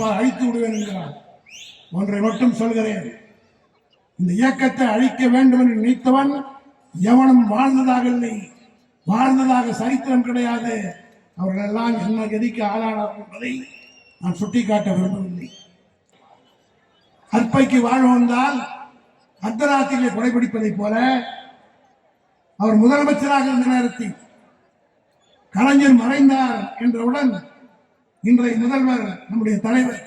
அழித்து விடுவேன் என்கிறார். ஒன்றை மட்டும் சொல்கிறேன். இந்த இயக்கத்தை அழிக்க வேண்டும் என்று நினைத்தவன் எவனும் வாழ்ந்ததாக இல்லை. வாழ்ந்ததாக சரித்திரம் கிடையாது. அவர்கள் எல்லாம் என்ன கதிக்கு ஆளானார் என்பதை நான் சுட்டிக்காட்ட விரும்பவில்லை. அற்பைக்கு வாழ வந்தால் அர்த்தராத்திரியை கொடைபிடிப்பதைப் போல அவர் முதலமைச்சராக இருந்த நேரத்தில் கலைஞர் மறைந்தார் என்றவுடன் இன்றைய முதல்வர் நம்முடைய தலைவர்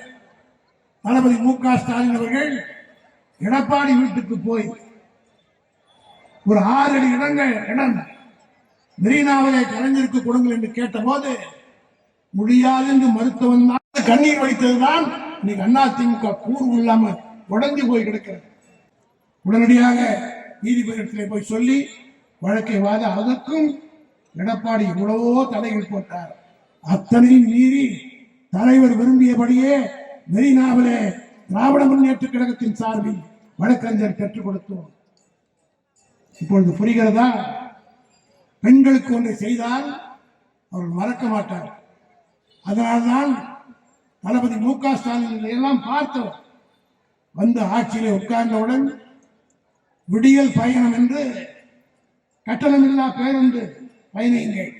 தளபதி மு க ஸ்டாலின் அவர்கள் எடப்பாடி வீட்டுக்கு போய் ஒரு ஆறு அடி இடங்கள் இடம் மெரினாவிலே கலைஞருக்கு கொடுங்கள் என்று கேட்டபோது முடியாது என்று மருத்துவன் தான். கண்ணீர் வடித்ததுதான் இன்னைக்கு அண்ணா திமுக கூறு இல்லாம உடஞ்சு போய் கிடக்கிறது. உடனடியாக நீதிபதியத்திலே போய் சொல்லி வழக்கை வாத அதற்கும் எடப்பாடி எவ்வளவோ தடைகள் போட்டார். அத்தனையும் மீறி தலைவர் விரும்பியபடியே மெரினாவிலே திராவிட முன்னேற்ற கழகத்தின் சார்பில் வழக்கறிஞர் பெற்றுக் கொடுத்தோம். இப்பொழுது புரிகிறதா? பெண்களுக்கு ஒன்றை செய்தால் அவர்கள் மறக்க மாட்டார் அதனால்தான் தளபதி மு க ஸ்டாலின் எல்லாம் பார்த்தவர் வந்து ஆட்சியிலே உட்கார்ந்தவுடன் விடியல் பயணம் என்று கட்டணமில்லா பேருந்து பயணியுங்கள்.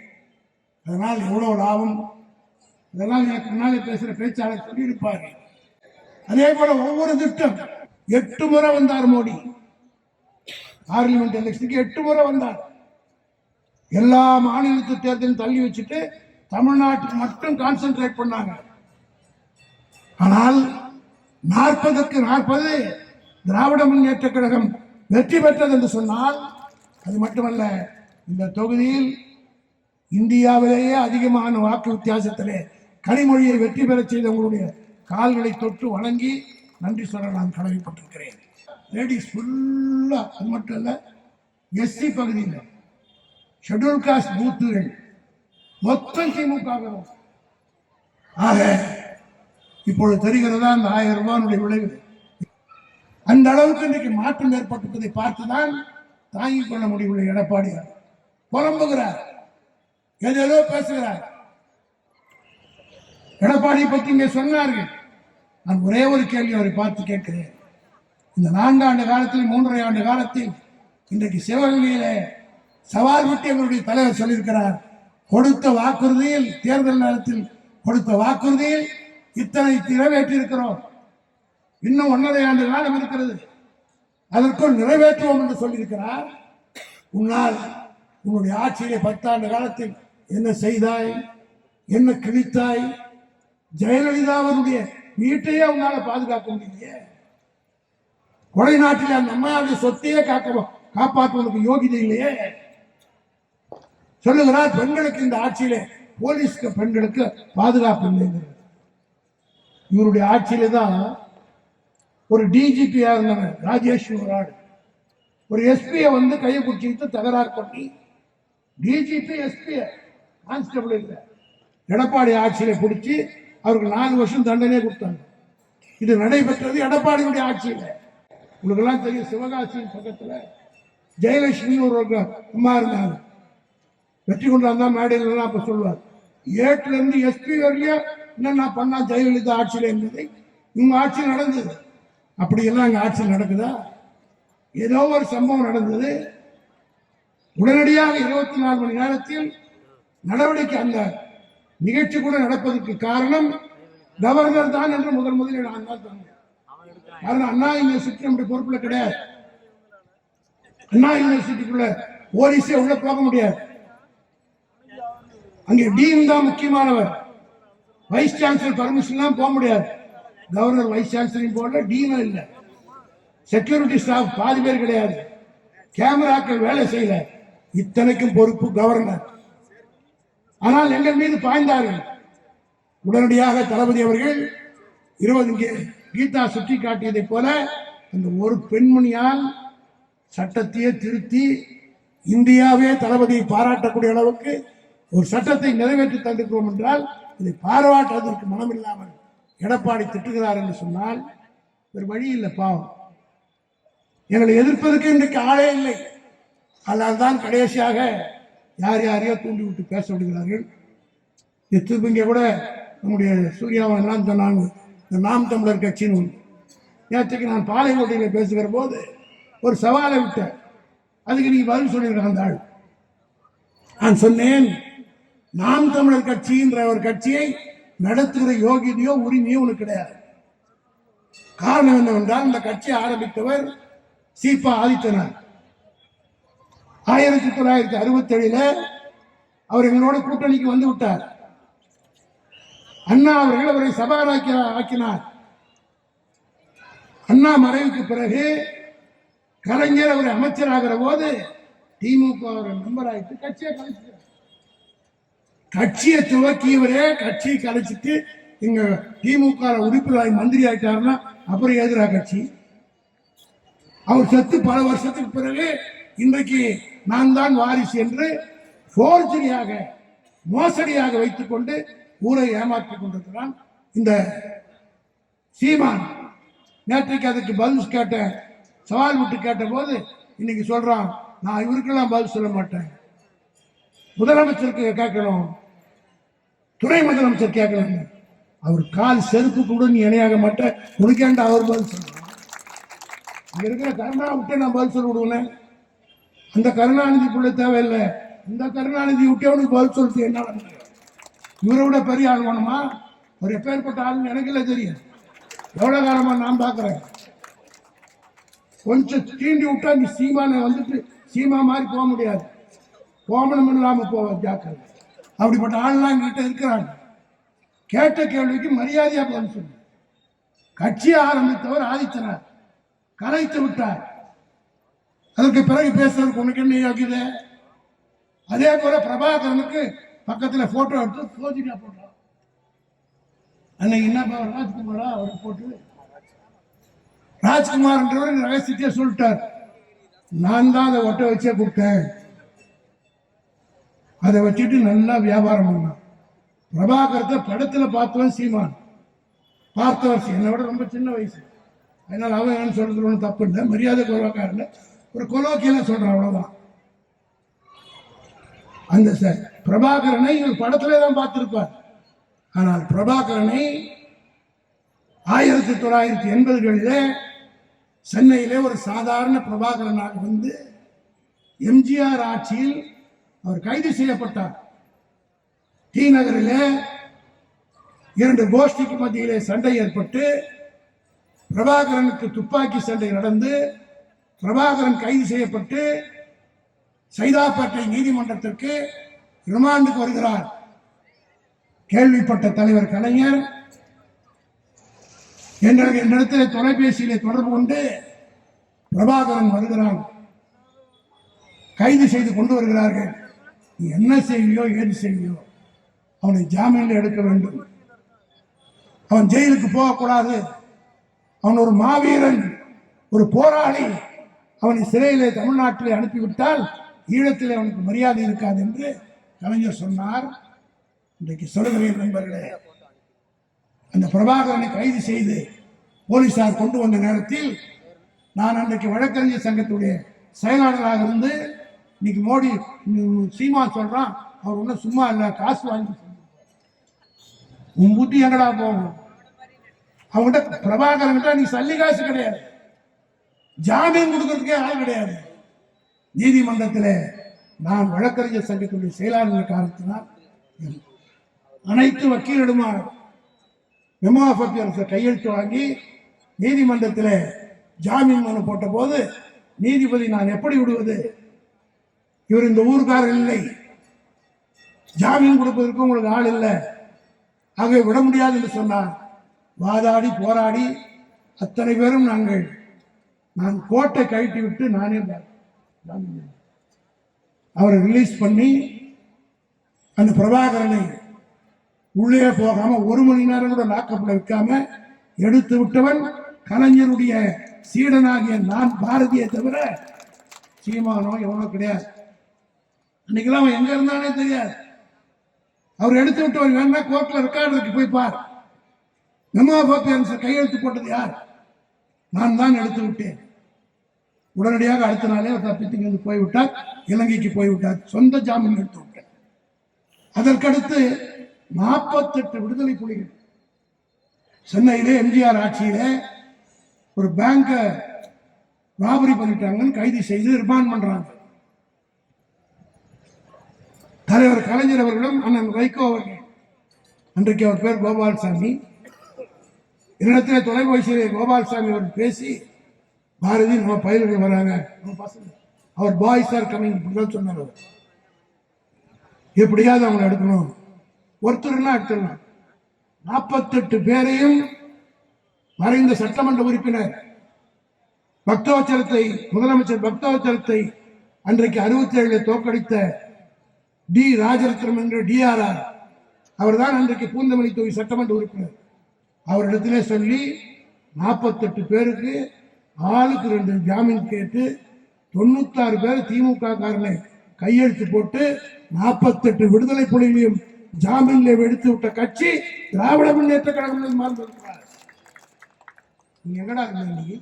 அதனால் எவ்வளவு லாபம்? இதெல்லாம் எனக்கு முன்னாலே பேசுகிற பேச்சாளர் சொல்லியிருப்பார்கள் அதே போல ஒவ்வொரு திட்டம் எட்டு முறை வந்தார் மோடி. பார்லிமெண்ட் எலெக்ஷனுக்கு எட்டு முறை வந்தார். எல்லா மாநிலத்து தேர்தலும் தள்ளி வச்சுட்டு தமிழ்நாட்டுக்கு மட்டும் கான்சென்ட்ரேட் பண்ணாங்க. ஆனால் நாற்பதுக்கு நாற்பது திராவிட முன்னேற்ற கழகம் வெற்றி பெற்றது என்று சொன்னால் அது மட்டுமல்ல இந்த தொகுதியில் இந்தியாவிலேயே அதிகமான வாக்கு வித்தியாசத்திலே கனிமொழியை வெற்றி பெறச் செய்த உங்களுடைய கால்களை தொட்டு வணங்கி நன்றி சொல்ல நான் கடமைப்பட்டிருக்கிறேன். லேடிஸ் ஃபுல்லா அது மட்டும் இல்ல எஸ்சி பகுதியில் ஷெட்யூல் காஸ்ட் பூத்துகள் மொத்தம் திமுக ஆக இப்பொழுது தெரிகிறதா அந்த ஆயிரம் ரூபாய் விளைவு? அந்த அளவுக்கு இன்றைக்கு மாற்றம் ஏற்பட்டிருப்பதை பார்த்துதான் தாங்கிக் கொள்ள முடியவில்லை எடப்பாடியார் புலம்புகிறார். ஏதேதோ பேசுகிறார் எடப்பாடியை பற்றி இங்கே சொன்னார்கள். நான் ஒரே ஒரு கேள்வி அவரை பார்த்து கேட்கிறேன். இந்த நான்காண்டு காலத்தில் மூன்றரை ஆண்டு காலத்தில் இன்றைக்கு சிவகங்கையிலே சவால் விட்டு எங்களுடைய தலைவர் சொல்லியிருக்கிறார். கொடுத்த வாக்குறுதியில் தேர்தல் நேரத்தில் கொடுத்த வாக்குறுதியில் இத்தனை நிறைவேற்றியிருக்கிறோம். இன்னும் ஒன்றரை ஆண்டு காலம் இருக்கிறது. அதற்குள் நிறைவேற்றுவோம் என்று சொல்லியிருக்கிறார். உன்னால் உன்னுடைய ஆட்சியிலே பத்தாண்டு காலத்தில் என்ன செய்தாய்? என்ன கிழித்தாய்? ஜெயலலிதாவினுடைய வீட்டையே உன்னால பாதுகாக்க முடியலையே. கொலை நாட்டில் அந்த அம்மையாருடைய சொத்தையே காக்க காப்பாற்றுவதற்கு யோகிதை இல்லையே. சொல்லுகிறார் பெண்களுக்கு இந்த ஆட்சியிலே போலீஸ்க்கு பெண்களுக்கு பாதுகாப்பு இல்லைங்கிறது இவருடைய ஆட்சியில தான் ஒரு டிஜிபியா இருந்தவன் ராஜேஷ் ஒரு ஒரு எஸ்பியை வந்து கையை பிடிச்சிக்கிட்டு தகராறு பண்ணி டிஜிபி எஸ்பியை கான்ஸ்டபிள் இல்லை. எடப்பாடி ஆட்சியில் பிடிச்சி அவருக்கு நாலு வருஷம் தண்டனையே கொடுத்தாங்க. இது நடைபெற்றது எடப்பாடியுடைய ஆட்சியில். உங்களுக்கெல்லாம் தெரியும் சிவகாசியின் பக்கத்தில் ஜெயலட்சுமி ஒரு அம்மா இருந்தாங்க. வெற்றி கொண்டாந்து தான் மேடையில் அப்போ சொல்லுவார். ஏட்டுல இருந்து எஸ்பி வரலையோ என்னென்ன பண்ணா ஜெயலலிதா ஆட்சியில் இருந்தது இவங்க ஆட்சி நடந்தது. அப்படியெல்லாம் அங்கே ஆட்சி நடக்குதா? ஏதோ ஒரு சம்பவம் நடந்தது. உடனடியாக இருபத்தி நாலு மணி நேரத்தில் நடவடிக்கை அந்த நிகழ்ச்சி கூட நடப்பதற்கு காரணம் கவர்னர் தான் என்று முதல் முதலில் நான் தான் சொன்னேன். காரணம் அண்ணா யூனிவர்சிட்டி நம்முடைய பொறுப்புல கிடையாது. அண்ணா யூனிவர்சிட்டிக்குள்ள போலீஸே உள்ள போக முடியாது. அங்கே டீன் தான் முக்கியமானவர். வைஸ் சான்சலர் பர்மிஷன் தான் போக முடியாது. கவர்னர் வைஸ் சான்சலரையும் போடல டீனும் இல்லை. செக்யூரிட்டி ஸ்டாஃப் பாதி பேர் கிடையாது. கேமராக்கள் வேலை செய்யல. இத்தனைக்கும் பொறுப்பு கவர்னர். ஆனால் எங்கள் மீது பாய்ந்தார்கள். உடனடியாக தளபதி அவர்கள் இருபது இங்கே கீதா சுற்றி காட்டியதைப் போல அந்த ஒரு பெண்மணியால் சட்டத்தையே திருத்தி இந்தியாவே தளபதியை பாராட்டக்கூடிய அளவுக்கு ஒரு சட்டத்தை நிறைவேற்றி தந்திருக்கிறோம் என்றால் இதை பாராட்டுவதற்கு மனமில்லாமல் எடப்பாடி திட்டுகிறார் என்று சொன்னால் ஒரு வழி இல்லை பாவம். எங்களை எதிர்ப்பதற்கு இன்றைக்கு ஆளே இல்லை. அதனால் தான் கடைசியாக யார் யாரையோ தூண்டி விட்டு பேச விடுகிறார்கள். திருப்பி இங்கே கூட நம்முடைய சூர்யாவை எல்லாம் சொன்னாங்க. இந்த நாம் தமிழர் கட்சின்னு ஒன்று. நேற்றுக்கு நான் பாலைக்கோட்டையில் பேசுகிற போது ஒரு சவாலை விட்டேன். அதுக்கு நீ பதில் சொல்லியிருக்க அந்த ஆள். நான் சொன்னேன் நாம் தமிழர் கட்சின்ற ஒரு கட்சியை நடத்துகிற யோகியதையோ உரிமையோ உனக்கு கிடையாது. காரணம் என்னவென்றால் இந்த கட்சியை ஆரம்பித்தவர் சீபா ஆதித்தனார். ஆயிரத்தி தொள்ளாயிரத்தி அறுபத்தி ஏழுல அவர் எங்களோட கூட்டணிக்கு வந்து விட்டார். அண்ணா அவர்கள் அவரை சபாநாயக்க ஆக்கினார். அண்ணா மறைவுக்கு பிறகு கலைஞர் அவர் அமைச்சராகிற போது திமுக அவரை மெம்பர் ஆயிட்டு கட்சியை கலைச்சிட்டார். கட்சியை துவக்கியவரே கட்சியை கலைச்சிட்டு இங்க திமுக உறுப்பினர் மந்திரி ஆயிட்டாருன்னா அப்புறம் எதிரா கட்சி? அவர் செத்து பல வருஷத்துக்கு பிறகு இன்றைக்கு நான் தான் வாரிசு என்று போர்ஜரியாக மோசடியாக வைத்துக் கொண்டு ஊரை ஏமாற்றிக் கொண்டிருக்கிறான் இந்த சீமான். நேற்றைக்கு அதுக்கு பதில் கேட்டேன் சவால் விட்டு கேட்ட போது இன்னைக்கு சொல்றான் நான் இவருக்கெல்லாம் பதில் சொல்ல மாட்டேன். முதலமைச்சருக்கு கேட்கணும். துணை முதலமைச்சர் கேட்கணும் அவர் கால் செருப்பு கூட நீ இணையாக மாட்டேன் உனக்கேண்டா அவர் பதில் சொல்லணும் இங்க இருக்கிற கருணா விட்டு நான் பதில் சொல்ல விடுவேன் அந்த கருணாநிதி பிள்ளை தேவையில்லை. இந்த கருணாநிதி விட்டே உனக்கு பதில் சொல்றது என்ன இவரை விட பெரிய ஆள் வேணுமா? ஒரு எப்பேற்பட்ட ஆளுன்னு எனக்கு இல்லை தெரியும் எவ்வளவு காலமா நான் பார்க்குறேன்? கொஞ்சம் தீண்டி விட்டா நீ சீமானை வந்துட்டு சீமா மாதிரி போக முடியாது. கோமணம் இல்லாம போவ ஜாக்கிரதை. அப்படிப்பட்ட ஆள்லாம் கிட்ட இருக்கிறாங்க. கேட்ட கேள்விக்கு மரியாதையா பதில் சொல்லு. கட்சியை ஆரம்பித்தவர் ஆதித்தனார். கலைத்து விட்டார். அதற்கு பிறகு பேசுறதுக்கு உனக்கு என்ன யோகியதை அதே போல பிரபாகரனுக்கு பக்கத்துல போட்டோ எடுத்து போஜினா போட்டோம் அன்னைக்கு என்ன பா- ராஜ்குமாரா? அவரை போட்டு ராஜ்குமார்ன்றவர் ரகசியத்தையே சொல்லிட்டார். நான் தான் அதை ஒட்ட வச்சே கொடுத்தேன். அதை வச்சுட்டு நல்லா வியாபாரம் பண்ணான். பிரபாகரத்தை படத்துல பார்த்தவன் சீமான். பார்த்தவர் என்னை விட ரொம்ப சின்ன வயசு. அதனால அவன் என்ன சொல்றது ஒன்றும் தப்பு இல்லை. மரியாதை குறைவாக்காரன் ஒரு கொலோக்கியில சொல்றான் அவ்வளவுதான். அந்த ச- பிரபாகரனை இவர் படத்திலே தான் பார்த்திருப்பார். ஆனால் பிரபாகரனை ஆயிரத்தி தொள்ளாயிரத்தி எண்பதுகளிலே சென்னையிலே ஒரு சாதாரண பிரபாகரனாக வந்து எம்ஜிஆர் ஆட்சியில் அவர் கைது செய்யப்பட்டார். டி நகரிலே இரண்டு கோஷ்டிக்கு மத்தியிலே சண்டை ஏற்பட்டு பிரபாகரனுக்கு துப்பாக்கி சண்டை நடந்து பிரபாகரன் கைது செய்யப்பட்டு சைதாப்பேட்டை நீதிமன்றத்திற்கு ரிமாண்டுக்கு வருகிறார். கேள்விப்பட்ட தலைவர் கலைஞர் என்னிடத்தில் தொலைபேசியிலே தொடர்பு கொண்டு பிரபாகரன் வருகிறான். கைது செய்து கொண்டு வருகிறார்கள். நீ என்ன செய்வியோ ஏது செய்வியோ அவனை ஜாமீனில் எடுக்க வேண்டும். அவன் ஜெயிலுக்கு போகக்கூடாது. அவன் ஒரு மாவீரன் ஒரு போராளி. அவனை சிறையிலே தமிழ்நாட்டிலே அனுப்பிவிட்டால் ஈழத்திலே அவனுக்கு மரியாதை இருக்காது என்று கலைஞர் சொன்னார். இன்றைக்கு சொல்கிறேன் நண்பர்களே அந்த பிரபாகரனை கைது செய்து போலீசார் கொண்டு வந்த நேரத்தில் நான் அன்றைக்கு வழக்கறிஞர் சங்கத்துடைய செயலாளராக இருந்து இன்னைக்கு மோடி சீமான் சீமா சொல்றான் அவர் ஒன்றும் சும்மா இல்லை காசு வாங்கி உன் புத்தி எங்கடா போகும்? அவங்ககிட்ட பிரபாகரன் கிட்ட நீ சல்லி காசு கிடையாது. ஜாமீன் கொடுக்கறதுக்கே ஆள் கிடையாது. நீதிமன்றத்தில் நான் வழக்கறிஞர் சங்கத்துடைய செயலாளர் காரணத்தினால் அனைத்து வக்கீலிடமா மெமோ ஆஃப் அப்பியரன்ஸை கையெழுத்து வாங்கி நீதிமன்றத்தில் ஜாமீன் மனு போட்ட போது நீதிபதி நான் எப்படி விடுவது? இவர் இந்த ஊர்க்காரர் இல்லை. ஜாமீன் கொடுப்பதற்கு உங்களுக்கு ஆள் இல்லை. ஆகவே விட முடியாது என்று சொன்னார். வாதாடி போராடி அத்தனை பேரும் நாங்கள் நான் கோட்டை கழட்டி விட்டு நானே அவரை ரிலீஸ் பண்ணி அந்த பிரபாகரனை உள்ளே போகாம ஒரு மணி நேரம் கூட லாக்கப்ல வைக்காம எடுத்து விட்டவன் கலைஞருடைய சீடனாகிய நான் பாரதியை தவிர சீமானோ எவனோ கிடையாது. அன்னைக்கெல்லாம் அவன் எங்க இருந்தானே தெரியாது. அவர் எடுத்து விட்டவர் வேணா கோர்ட்ல ரெக்கார்டு இருக்கு போய் பார். மெமோ கையெழுத்து போட்டது யார்? நான் தான் எடுத்து விட்டேன். உடனடியாக அடுத்த நாளே அவர் தப்பித்து இங்கிருந்து போய்விட்டார் இலங்கைக்கு போய்விட்டார். சொந்த ஜாமீன் எடுத்து விட்டார் அதற்கடுத்து நாற்பத்தெட்டு விடுதலை புலிகள் சென்னையிலே எம்ஜிஆர் ஆட்சியிலே ஒரு பேங்கை ராபரி பண்ணிட்டாங்கன்னு கைது செய்து ரிமாண்ட் பண்றாங்க. தலைவர் கலைஞர் அவர்களும் அண்ணன் வைகோ அவர்கள் அன்றைக்கு அவர் பேர் கோபால்சாமி. என்னிடத்திலே தொலைபேசியிலே கோபால்சாமி அவர் பேசி பாரதி நம்ம பயிர்கள் வராங்க. நம்ம பசங்க. அவர் பாய்ஸ் ஆர் கமிங் இப்படிதான் சொன்னார் அவர். எப்படியாவது அவங்களை எடுக்கணும். ஒருத்தர்னா எடுத்துடலாம். நாற்பத்தெட்டு பேரையும் மறைந்த சட்டமன்ற உறுப்பினர் பக்தவச்சலத்தை முதலமைச்சர் பக்தவச்சலத்தை அன்றைக்கு அறுபத்தி ஏழில் தோற்கடித்த டி. ராஜரத்னம் என்ற டிஆர்ஆர் அவர் தான் அன்றைக்கு பூந்தமல்லி தொகுதி சட்டமன்ற உறுப்பினர். அவரிடத்திலே சொல்லி நாற்பத்தெட்டு பேருக்கு ஆளுக்கு ரெண்டு ஜாமீன் கேட்டு தொண்ணூத்தாறு பேர் திமுக காரனை கையெழுத்து போட்டு நாற்பத்தெட்டு விடுதலை புலிகளையும் ஜாமீன்ல எடுத்து விட்ட கட்சி திராவிட முன்னேற்ற கழகம் மாறிருக்கிறார் நீங்க எங்கடா இருந்தீங்க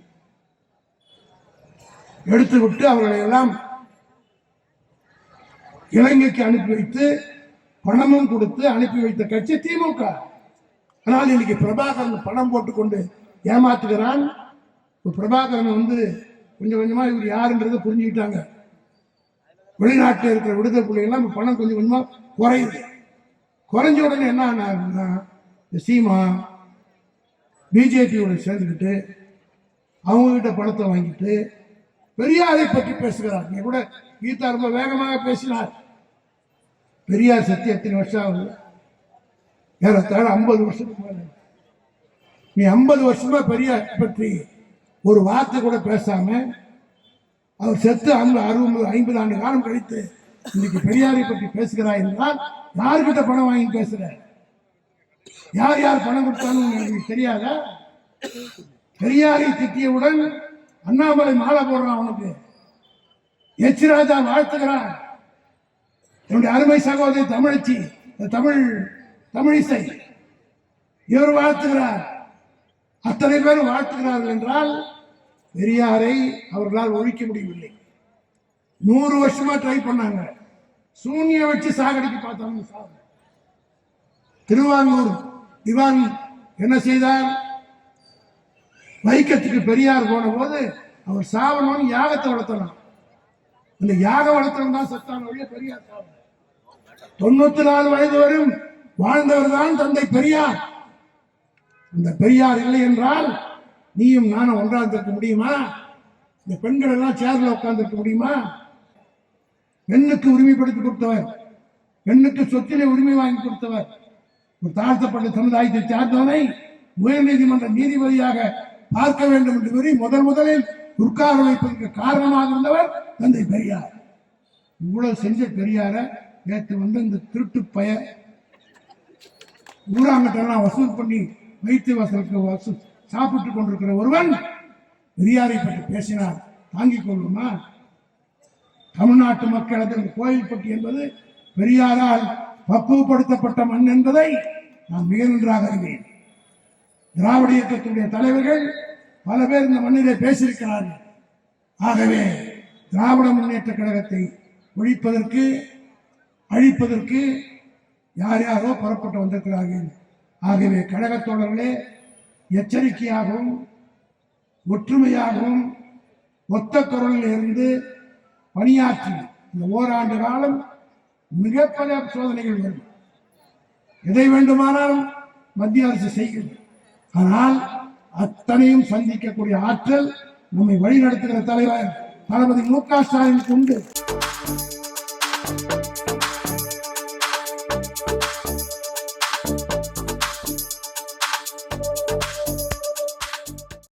எடுத்து விட்டு அவர்களை எல்லாம் இலங்கைக்கு அனுப்பி வைத்து பணமும் கொடுத்து அனுப்பி வைத்த கட்சி திமுக. ஆனால் இன்னைக்கு பிரபாகரன் பணம் போட்டுக்கொண்டு ஏமாத்துகிறான். இப்போ பிரபாகரன் வந்து கொஞ்சம் கொஞ்சமாக இவர் யாருன்றதை புரிஞ்சுக்கிட்டாங்க. வெளிநாட்டில் இருக்கிற விடுதலை புள்ளிகள்லாம் இப்போ பணம் கொஞ்சம் கொஞ்சமாக குறையுது. குறைஞ்ச உடனே என்ன ஆனாருன்னா இந்த சீமா பிஜேபியோட சேர்ந்துக்கிட்டு அவங்கக்கிட்ட பணத்தை வாங்கிட்டு பெரியாரை பற்றி பேசுகிறார். நீ கூட கீதா ரொம்ப வேகமாக பேசினார். பெரியார் சத்தி எத்தனை வருஷம் ஆகுது? ஏறத்தாழ ஐம்பது வருஷத்துக்கு மேலே. நீ ஐம்பது வருஷமா பெரியார் பற்றி ஒரு வார்த்தை கூட பேசாம அவர் செத்து அந்த அறுபது ஐம்பது ஆண்டு காலம் கழித்து இன்னைக்கு பெரியாரை பற்றி பேசுகிறாய் என்றால் யார்கிட்ட பணம் வாங்கி பேசுற? யார் யார் பணம் கொடுத்தாலும் எனக்கு தெரியாத? பெரியாரை திட்டியவுடன் அண்ணாமலை மாலை போடுறான் அவனுக்கு. எச் ராஜா வாழ்த்துகிறான். என்னுடைய அருமை சகோதரி தமிழச்சி தமிழ் தமிழிசை இவர் வாழ்த்துகிறார். அத்தனை பேர் வாழ்த்துகிறார்கள் என்றால் பெரியாரை அவர்களால் ஒழிக்க முடியவில்லை. நூறு வருஷமா ட்ரை பண்ணாங்க. சூன்ய வச்சு சாகடிக்க பார்த்தாங்க திருவாங்கூர் திவான் என்ன செய்தார்? வைக்கத்துக்கு பெரியார் போன போது அவர் சாவணும்னு யாகத்தை வளர்த்தலாம். இந்த யாக வளர்த்தவன் தான் சத்தான வழிய பெரியார் சாவணும். தொண்ணூத்தி நாலு வயது வரும் வாழ்ந்தவர் தான் தந்தை பெரியார். அந்த பெரியார் இல்லை என்றால் நீயும் நானும் ஒன்றாந்திருக்க முடியுமா? இந்த பெண்கள் எல்லாம் சேர்ல உட்கார்ந்துருக்க முடியுமா? பெண்ணுக்கு உரிமைப்படுத்தி கொடுத்தவர் பெண்ணுக்கு சொத்திலே உரிமை வாங்கி கொடுத்தவர் ஒரு தாழ்த்தப்பட்ட சமுதாயத்தை சார்ந்தவனை உயர்நீதிமன்ற நீதிபதியாக பார்க்க வேண்டும் என்று கூறி முதல் முதலில் உட்கார வைப்பதற்கு காரணமாக இருந்தவர் தந்தை பெரியார். இவ்வளவு செஞ்ச பெரியார நேற்று வந்து இந்த திருட்டு பய ஊராங்கட்டெல்லாம் வசூல் பண்ணி வைத்து வசலுக்கு வசூல் சாப்பிட்டுக் கொண்டிருக்கிற ஒருவன் பெரியாரை பற்றி பேசினார். தாங்கிக் கொள்ளுமா? தமிழ்நாட்டு மக்களது கோயில்பட்டி என்பது பெரியாரால் பக்குவப்படுத்தப்பட்ட மண் என்பதை நான் மிக நன்றாக அறிவேன். திராவிட இயக்கத்துடைய தலைவர்கள் பல பேர் இந்த மண்ணிலே பேசியிருக்கிறார்கள். ஆகவே திராவிட முன்னேற்ற கழகத்தை ஒழிப்பதற்கு அழிப்பதற்கு யார் யாரோ புறப்பட்டு வந்திருக்கிறார்கள். ஆகவே கழகத்தோழர்களே எச்சரிக்கையாகவும் ஒற்றுமையாகவும் ஒத்த குரலில் இருந்து பணியாற்றி இந்த ஓராண்டு காலம் மிக பல சோதனைகள் வரும். எதை வேண்டுமானாலும் மத்திய அரசு செய்கிறது ஆனால் அத்தனையும் சந்திக்கக்கூடிய ஆற்றல் நம்மை வழிநடத்துகிற தலைவர் தளபதி மு க ஸ்டாலினுக்கு உண்டு.